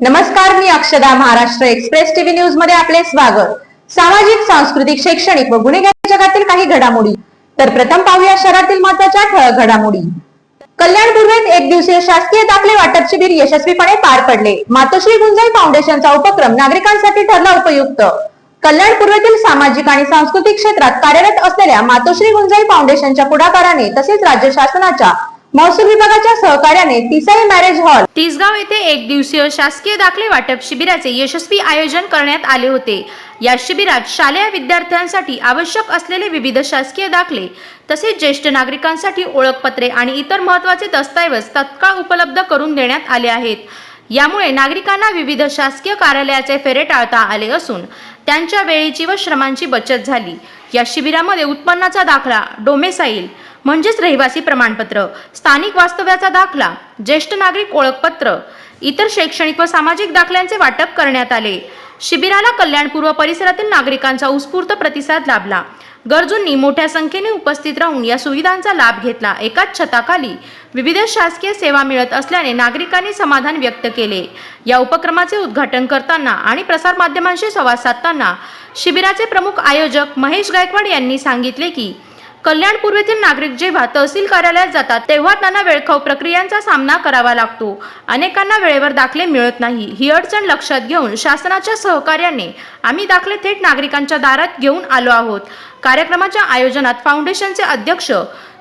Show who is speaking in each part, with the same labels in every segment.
Speaker 1: नमस्कार मी अक्षदा Maharashtra express TV न्यूजमध्ये आपले स्वागत. सामाजिक सांस्कृतिक शैक्षणिक व गुन्हेगारी जगातील काही घडामोडी. तर प्रथम पाहूया शहरातील महत्त्वाच्या ठळक घडामोडी. कल्याण पूर्वेत एक दिवसीय शासकीय दाखले वाटप शिबिर यशस्वीपणे पार पडले. मातोश्री गुंजाई फाउंडेशनचा उपक्रम नागरिकांसाठी ठरला उपयुक्त. कल्याण पूर्वेतील सामाजिक आणि सांस्कृतिक क्षेत्रात कार्यरत असलेल्या मातोश्री गुंजाई फाउंडेशनच्या पुढाकाराने तसेच राज्य शासनाच्या महसूल विभागाच्या सहकार्याने तिसाई मॅरेज हॉल
Speaker 2: तिसगाव येथे एक दिवसीय शासकीय दाखले वाटप शिबिराचे यशस्वी आयोजन करण्यात आले होते. या शिबिरात शालेय विद्यार्थ्यांसाठी आवश्यक असलेले विविध शासकीय दाखले तसेच ज्येष्ठ नागरिकांसाठी ओळखपत्रे आणि इतर महत्त्वाचे दस्तऐवज तत्काळ उपलब्ध करून देण्यात आले आहेत. यामुळे नागरिकांना विविध शासकीय कार्यालयाचे फेरे टाळता आले असून त्यांच्या वेळेची व श्रमांची बचत झाली. या शिबिरामध्ये उत्पन्नाचा दाखला डोमेसाईल म्हणजेच रहिवासी प्रमाणपत्र स्थानिक वास्तव्याचा दाखला ज्येष्ठ नागरिक ओळखपत्र इतर शैक्षणिक व सामाजिक दाखल्यांचे वाटप करण्यात आले. शिबिराला कल्याणपूर्व परिसरातील नागरिकांचा उत्स्फूर्त प्रतिसाद लाभला. गरजूंनी मोठ्या संख्येने उपस्थित राहून या सुविधांचा लाभ घेतला. एकाच छताखाली विविध शासकीय सेवा मिळत असल्याने नागरिकांनी समाधान व्यक्त केले. या उपक्रमाचे उद्घाटन करताना आणि प्रसारमाध्यमांशी संवाद साधताना शिबिराचे प्रमुख आयोजक महेश गायकवाड यांनी सांगितले की कल्याण पूर्वेतील नागरिक जेव्हा तहसील कार्यालयात जातात तेव्हा त्यांना वेळखाऊ प्रक्रियांचा सामना करावा लागतो. अनेकांना वेळेवर दाखले मिळत नाही. ही अडचण लक्षात घेऊन शासनाच्या सहकार्याने आम्ही दाखले थेट नागरिकांच्या दारात घेऊन आलो आहोत. कार्यक्रमाच्या आयोजनात फाउंडेशनचे अध्यक्ष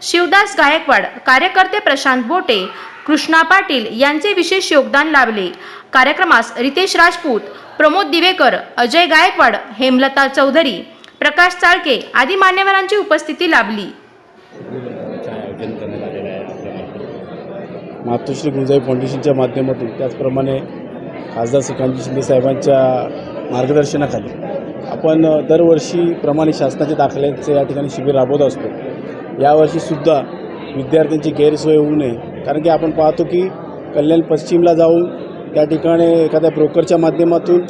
Speaker 2: शिवदास गायकवाड कार्यकर्ते प्रशांत बोटे कृष्णा पाटील यांचे विशेष योगदान लाभले. कार्यक्रमास रितेश राजपूत प्रमोद दिवेकर अजय गायकवाड हेमलता चौधरी प्रकाश चाळके आदी मान्यवरांची उपस्थिती लाभली.
Speaker 3: मातोश्री गुंजाई फाउंडेशनच्या माध्यमातून त्याचप्रमाणे खासदार श्रीकांतजी शिंदे साहेबांच्या मार्गदर्शनाखाली आपण दरवर्षीप्रमाणे शासनाच्या दाखल्यांचे या ठिकाणी शिबिर राबवत असतो. यावर्षीसुद्धा विद्यार्थ्यांची गैरसोय होऊ नये. कारण की आपण पाहतो की कल्याण पश्चिमला जाऊन त्या ठिकाणी एखाद्या ब्रोकरच्या माध्यमातून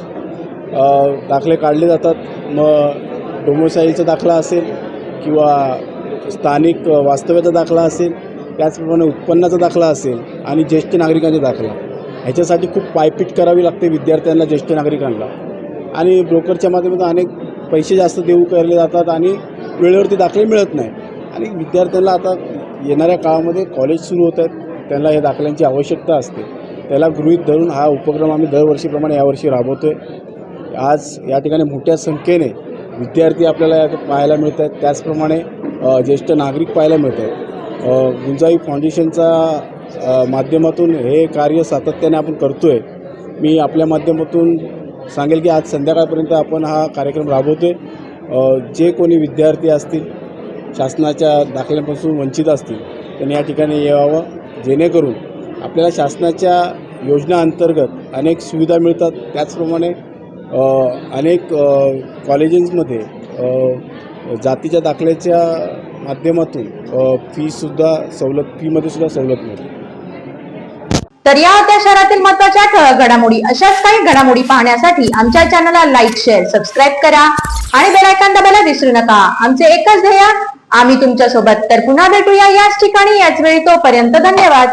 Speaker 3: दाखले काढले जातात. मग डोमोसाईलचा दाखला असेल किंवा स्थानिक वास्तव्याचा दाखला असेल त्याचप्रमाणे उत्पन्नाचा दाखला असेल आणि ज्येष्ठ नागरिकांचा दाखला. ह्याच्यासाठी खूप पायपीट करावी लागते विद्यार्थ्यांना ज्येष्ठ नागरिकांना. आणि ब्रोकरच्या माध्यमातून अनेक पैसे जास्त देऊ केले जातात आणि वेळेवरती दाखले मिळत नाही. आणि विद्यार्थ्यांना आता येणाऱ्या काळामध्ये कॉलेज सुरू होत आहेत त्यांना या दाखल्यांची आवश्यकता असते. त्याला गृहीत धरून हा उपक्रम आम्ही दरवर्षीप्रमाणे यावर्षी राबवतो आहे आज या ठिकाणी मोठ्या संख्येने विद्यार्थी आपल्याला पाहायला मिळत आहेत त्याचप्रमाणे ज्येष्ठ नागरिक पाहायला मिळत आहेत गुंजाई फाउंडेशनचा माध्यमातून हे कार्य सातत्याने आपण करतो आहे मी आपल्या माध्यमातून सांगेल की आज संध्याकाळपर्यंत आपण हा कार्यक्रम राबवतो आहे जे कोणी विद्यार्थी असतील शासनाच्या दाखल्यांपासून वंचित असतील त्यांनी या ठिकाणी यावं. जेणेकरून आपल्याला शासनाच्या योजना अंतर्गत अनेक सुविधा मिळतात. त्याचप्रमाणे अनेक कॉलेजेसमध्ये जातीच्या दाखल्याच्या माध्यमातून फीसुद्धा सवलत फीमध्ये सुद्धा सवलत मिळते.
Speaker 1: तर या होत्या शहरातील महत्त्वाच्या ठळक घडामोडी अशाच काही घडामोडी पाहण्यासाठी आमच्या चॅनलला लाईक शेअर सबस्क्राईब करा आणि बेल दाबायला विसरू नका. आमचे एकच ध्येय आम्ही तुमच्यासोबत तर पुन्हा भेटूया याच ठिकाणी याच वेळी तोपर्यंत धन्यवाद.